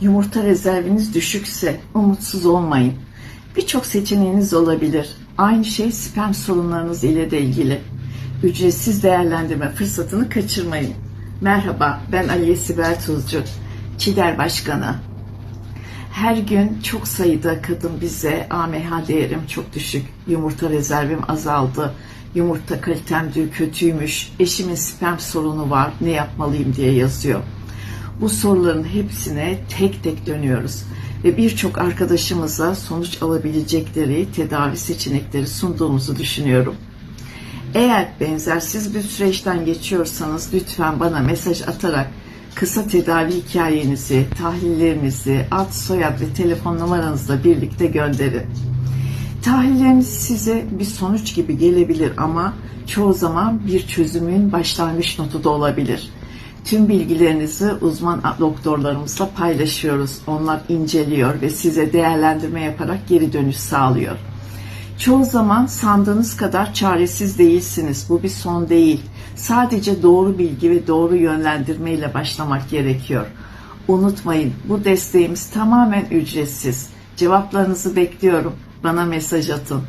Yumurta rezerviniz düşükse umutsuz olmayın. Birçok seçeneğiniz olabilir. Aynı şey sperm sorunlarınız ile de ilgili. Ücretsiz değerlendirme fırsatını kaçırmayın. Merhaba, ben Aliye Sibel Tuzcu, ÇİDER Başkanı. Her gün çok sayıda kadın bize AMH değerim çok düşük, yumurta rezervim azaldı, yumurta kalitem diyor kötüymüş, eşimin sperm sorunu var, ne yapmalıyım diye yazıyor. Bu soruların hepsine tek tek dönüyoruz ve birçok arkadaşımıza sonuç alabilecekleri tedavi seçenekleri sunduğumuzu düşünüyorum. Eğer benzersiz bir süreçten geçiyorsanız lütfen bana mesaj atarak kısa tedavi hikayenizi, tahlillerinizi, ad, soyad ve telefon numaranızla birlikte gönderin. Tahlilleriniz size bir sonuç gibi gelebilir ama çoğu zaman bir çözümün başlangıç notu da olabilir. Tüm bilgilerinizi uzman doktorlarımızla paylaşıyoruz. Onlar inceliyor ve size değerlendirme yaparak geri dönüş sağlıyor. Çoğu zaman sandığınız kadar çaresiz değilsiniz. Bu bir son değil. Sadece doğru bilgi ve doğru yönlendirme ile başlamak gerekiyor. Unutmayın bu desteğimiz tamamen ücretsiz. Cevaplarınızı bekliyorum. Bana mesaj atın.